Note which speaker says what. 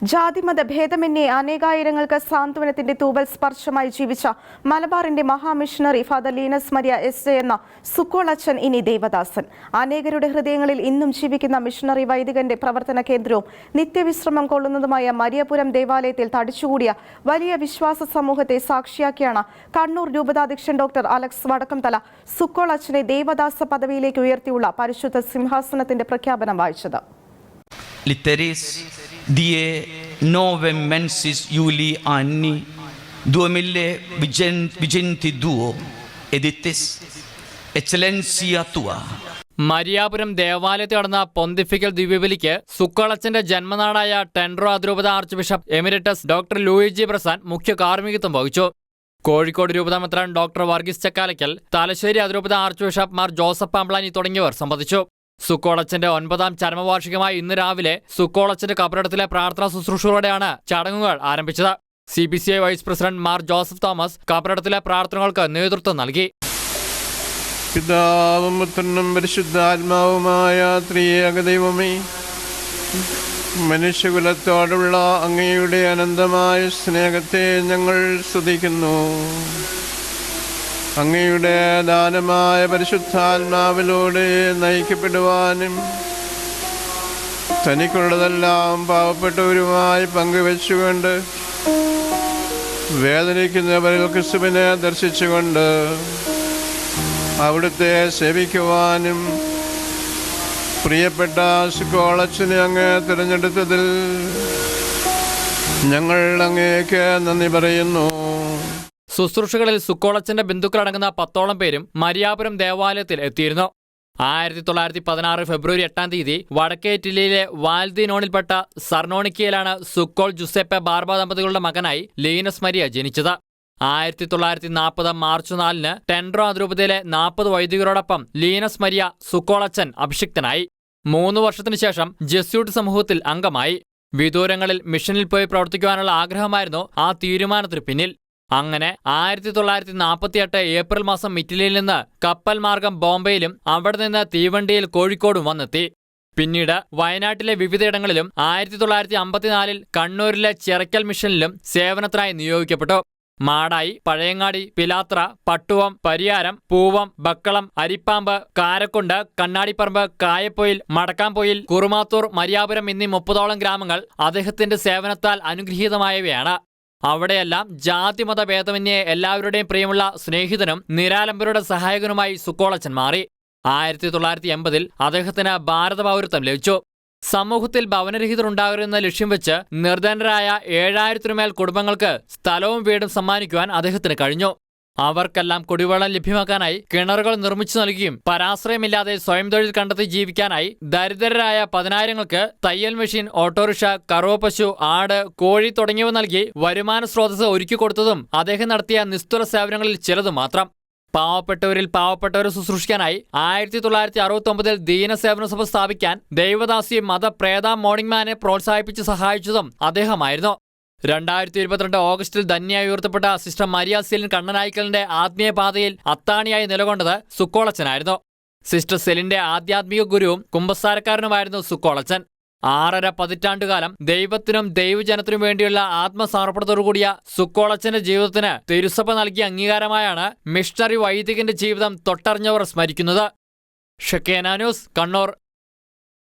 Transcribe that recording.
Speaker 1: ജാതിമത ഭേദമന്യേ അനേകായിരങ്ങൾക്ക് സാന്ത്വനത്തിന്റെ തൂവൽ സ്പർശമായി ജീവിച്ച മലബാറിന്റെ മഹാമിഷണറി ഫാദർ ലീനസ് മരിയ എസ് എന്ന സുക്കോളച്ചൻ ഇനി ദേവദാസൻ. അനേകരുടെ ഹൃദയങ്ങളിൽ ഇന്നും ജീവിക്കുന്ന മിഷണറി വൈദികന്റെ പ്രവർത്തന കേന്ദ്രവും നിത്യവിശ്രമം കൊള്ളുന്നതുമായ മരിയപുരം ദേവാലയത്തിൽ തടിച്ചുകൂടിയ വലിയ വിശ്വാസ സമൂഹത്തെ സാക്ഷിയാക്കിയാണ് കണ്ണൂർ രൂപതാധ്യക്ഷൻ ഡോക്ടർ അലക്സ് വടക്കംതല സുക്കോളച്ചനെ ദേവദാസ പദവിയിലേക്ക് ഉയർത്തിയുള്ള പരിശുദ്ധ സിംഹാസനത്തിന്റെ പ്രഖ്യാപനം വായിച്ചത്.
Speaker 2: Litteris die nove mensis Iuli anni 2022 editis excellentia tua.
Speaker 3: Mariyapuram ദേവാലയത്തിൽ നടന്ന പൊന്തിഫിക്കൽ ദിവ്യബലിക്ക് സുക്കളച്ചന്റെ ജന്മനാടായ ടെൻഡ്രോ അതിരൂപത archbishop emeritus doctor Luigi Bressan മുഖ്യ കാർമ്മികത്വം വഹിച്ചു. കോഴിക്കോട് രൂപതാമെത്രാൻ ഡോക്ടർ വർഗീസ് ചക്കാലയ്ക്കൽ തലശ്ശേരി അതിരൂപത archbishop Mar Joseph Pamplany തുടങ്ങിയവർ സംബന്ധിച്ചു. സുക്കോളച്ചന്റെ ഒൻപതാം ചരമവാർഷികമായി ഇന്ന് രാവിലെ സുക്കോളച്ചന്റെ കബറിടത്തിലെ പ്രാർത്ഥനാ ശുശ്രൂഷകളോടെയാണ് ചടങ്ങുകൾ ആരംഭിച്ചത്. C B C I vice president Mar Joseph Thomas കബറിടത്തിലെ പ്രാർത്ഥനകൾക്ക് നേതൃത്വം നൽകി.
Speaker 4: പിതാവും പുത്രനും പരിശുദ്ധാത്മാവുമായ ത്രിയേക ദൈവമേ മനുഷ്യകുലത്തോടുള്ള അങ്ങയുടെ അനന്തമായ സ്നേഹത്തെ ഞങ്ങൾ സ്തുതിക്കുന്നു. അങ്ങയുടെ ദാനമായ പരിശുദ്ധാത്മാവിലൂടെ നയിക്കപ്പെടുവാനും തനിക്കുള്ളതെല്ലാം പാവപ്പെട്ടവരുമായി പങ്കുവെച്ചുകൊണ്ട് വേദനിക്കുന്നവരിൽ ക്രിസ്തുവിനെ ദർശിച്ചുകൊണ്ട് അവിടുത്തെ സേവിക്കുവാനും പ്രിയപ്പെട്ട സുക്കോളച്ചനെ അങ്ങ് തിരഞ്ഞെടുത്തതിൽ ഞങ്ങൾ അങ്ങേക്ക് നന്ദി പറയുന്നു.
Speaker 3: ശുശ്രൂഷകളിൽ സുക്കോളച്ചന്റെ ബന്ധുക്കളടങ്ങുന്ന പത്തോളം പേരും മരിയാപുരം ദേവാലയത്തിൽ എത്തിയിരുന്നു. ആയിരത്തി തൊള്ളായിരത്തി പതിനാറ് ഫെബ്രുവരി എട്ടാം തീയതി വടക്കേ ഇറ്റലിയിലെ വാൽദിനോണിൽപ്പെട്ട സർണോണിക്കയിലാണ് സുക്കോൾ ജുസെപ്പെ ബാർബ ദമ്പതികളുടെ മകനായി ലീനസ് മരിയ ജനിച്ചത്. ആയിരത്തി തൊള്ളായിരത്തി നാൽപ്പത് മാർച്ച് നാലിന് ടെൻഡ്രോ അതിരൂപതയിലെ നാൽപ്പത് വൈദികരോടൊപ്പം ലീനസ് മരിയ സുക്കോളച്ചൻ അഭിഷിക്തനായി. മൂന്ന് വർഷത്തിനു ശേഷം ജെസ്യൂട്ട് സമൂഹത്തിൽ അംഗമായി. വിദൂരങ്ങളിൽ മിഷനിൽ പോയി പ്രവർത്തിക്കുവാനുള്ള ആഗ്രഹമായിരുന്നു ആ തീരുമാനത്തിന് പിന്നിൽ. അങ്ങനെ ആയിരത്തി തൊള്ളായിരത്തി നാൽപ്പത്തിയെട്ട് ഏപ്രിൽ മാസം ഇറ്റലിയിൽ നിന്ന് കപ്പൽ മാർഗം ബോംബെയിലും അവിടെ നിന്ന് തീവണ്ടിയിൽ കോഴിക്കോടും വന്നെത്തി. പിന്നീട് വയനാട്ടിലെ വിവിധയിടങ്ങളിലും ആയിരത്തി തൊള്ളായിരത്തി അമ്പത്തിനാലിൽ കണ്ണൂരിലെ ചിറക്കൽ മിഷനിലും സേവനത്തിനായി നിയോഗിക്കപ്പെട്ടു. മാടായി പഴയങ്ങാടി പിലാത്ര പട്ടുവം പരിയാരം പൂവം ബക്കളം അരിപ്പാമ്പ് കാരക്കുണ്ട് കണ്ണാടിപ്പറമ്പ് കായപ്പൊയിൽ മടക്കാംപൊയിൽ കുറുമാത്തൂർ മരിയാപുരം എന്നീ മുപ്പതോളം ഗ്രാമങ്ങൾ അദ്ദേഹത്തിന്റെ സേവനത്താൽ അനുഗ്രഹീതമായവയാണ്. അവിടെയെല്ലാം ജാതിമത ഭേദമന്യേ എല്ലാവരുടെയും പ്രിയമുള്ള സ്നേഹിതനും നിരാലംബരുടെ സഹായകനുമായി സുക്കോളച്ചൻ മാറി. ആയിരത്തി തൊള്ളായിരത്തി എൺപതിൽ അദ്ദേഹത്തിന് ഭാരത പൗരത്വം ലഭിച്ചു. സമൂഹത്തിൽ ഭവനരഹിതരുണ്ടാകരുതെന്ന ലക്ഷ്യം വെച്ച് നിർധനരായ ഏഴായിരത്തിനുമേൽ കുടുംബങ്ങൾക്ക് സ്ഥലവും വീടും സമ്മാനിക്കുവാൻ അദ്ദേഹത്തിന് കഴിഞ്ഞു. അവർക്കെല്ലാം കുടിവെള്ളം ലഭ്യമാക്കാനായി കിണറുകൾ നിർമ്മിച്ചു നൽകുകയും പരാശ്രയമില്ലാതെ സ്വയം തൊഴിൽ കണ്ടെത്തി ജീവിക്കാനായി ദരിദ്രരായ പതിനായിരങ്ങൾക്ക് തയ്യൽ മെഷീൻ ഓട്ടോറിക്ഷ കറുവ പശു ആട് കോഴി തുടങ്ങിയവ നൽകി വരുമാന സ്രോതസ് ഒരുക്കി കൊടുത്തതും അദ്ദേഹം നടത്തിയ നിസ്തുല സേവനങ്ങളിൽ ചിലത് മാത്രം. പാവപ്പെട്ടവരിൽ പാവപ്പെട്ടവരെ ശുശ്രൂഷിക്കാനായി ആയിരത്തി തൊള്ളായിരത്തി അറുപത്തി ഒമ്പതിൽ ദീനസേവന സഭ സ്ഥാപിക്കാൻ ദൈവദാസി മത പ്രേത മോർണിംഗ് മാനെ പ്രോത്സാഹിപ്പിച്ച് സഹായിച്ചതും അദ്ദേഹമായിരുന്നു. രണ്ടായിരത്തി ഇരുപത്തിരണ്ട് ഓഗസ്റ്റിൽ ധന്യായി ഉയർത്തപ്പെട്ട സിസ്റ്റർ മരിയ സെലിൻ കണ്ണനായ്ക്കലിന്റെ ആത്മീയ പാതയിൽ അത്താണിയായി നിലകൊണ്ടത് സുക്കോളച്ചനായിരുന്നു. സിസ്റ്റർ സെലിന്റെ ആധ്യാത്മിക ഗുരുവും കുമ്പസാരക്കാരനുമായിരുന്നു സുക്കോളച്ചൻ. ആറര പതിറ്റാണ്ടുകാലം ദൈവത്തിനും ദൈവജനത്തിനും വേണ്ടിയുള്ള ആത്മസമർപ്പണത്തോടുകൂടിയ സുക്കോളച്ചന്റെ ജീവിതത്തിന് തിരുസഭ നൽകിയ അംഗീകാരമായാണ് മിഷണറി വൈദികന്റെ ജീവിതം തൊട്ടറിഞ്ഞവർ സ്മരിക്കുന്നത്. ഷക്കേന ന്യൂസ് കണ്ണൂർ.